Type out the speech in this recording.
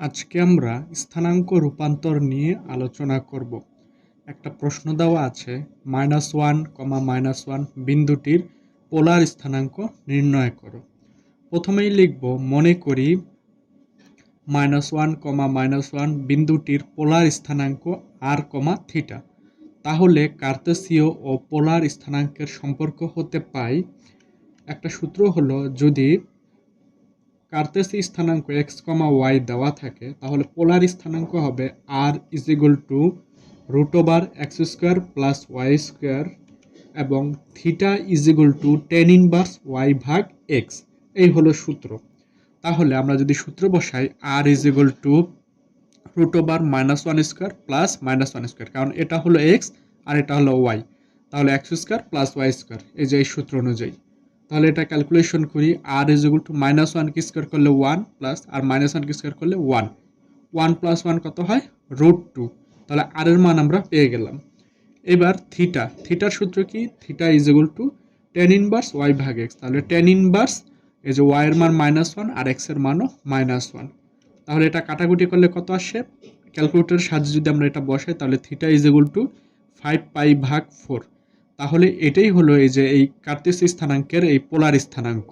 আজকে আমরা স্থানাঙ্ক রূপান্তর নিয়ে আলোচনা করব। একটা প্রশ্ন দেওয়া আছে minus one comma minus one বিন্দুটির polar স্থানাঙ্ক নির্ণয় করো। প্রথমেই লিখব, মনে করি minus one comma minus one বিন্দুটির polar স্থানাঙ্ক আর কমা থিটা তাহলে কার্তেসীয় ও পোলার স্থানাঙ্কের সম্পর্ক হতে পাই। একটা সূত্র হলো, যদি কার্তেসি স্থানাঙ্ক এক্স কমা ওয়াই দেওয়া থাকে, তাহলে পোলার স্থানাঙ্ক হবে R is equal to root over X square plus Y square এবং theta is equal to tan inverse Y ভাগ এক্স এই হলো সূত্র। তাহলে আমরা যদি সূত্র বসাই R is equal to root over minus one square plus minus one square কারণ এটা হলো এক্স আর এটা হলো ওয়াই তাহলে X square plus Y square এই যে এই সূত্র অনুযায়ী। তাহলে এটা ক্যালকুলেশন করি R is equal to minus one কি স্কোয়ার করলে ওয়ান প্লাস আর মাইনাস ওয়ান কি স্কোয়ার করলে ওয়ান ওয়ান প্লাস ওয়ান কত হয়? রুট টু তাহলে আর এর মান আমরা পেয়ে গেলাম। এবার থিটা থিটার সূত্র কি? Theta is equal to tan inverse Y ভাগ এক্স তাহলে টেন ইনভার্স এই যে ওয়াই এর মান মাইনাস ওয়ান আর এক্সের মানও মাইনাস ওয়ান তাহলে এটা কাটাকুটি করলে কত আসে? ক্যালকুলেটরের সাহায্যে যদি আমরা এটা বসাই, তাহলে theta is equal to five pi ভাগ ফোর তাহলে এটাই হলো এই যে এই কার্তেসি স্থানাঙ্কের এই পোলার স্থানাঙ্ক।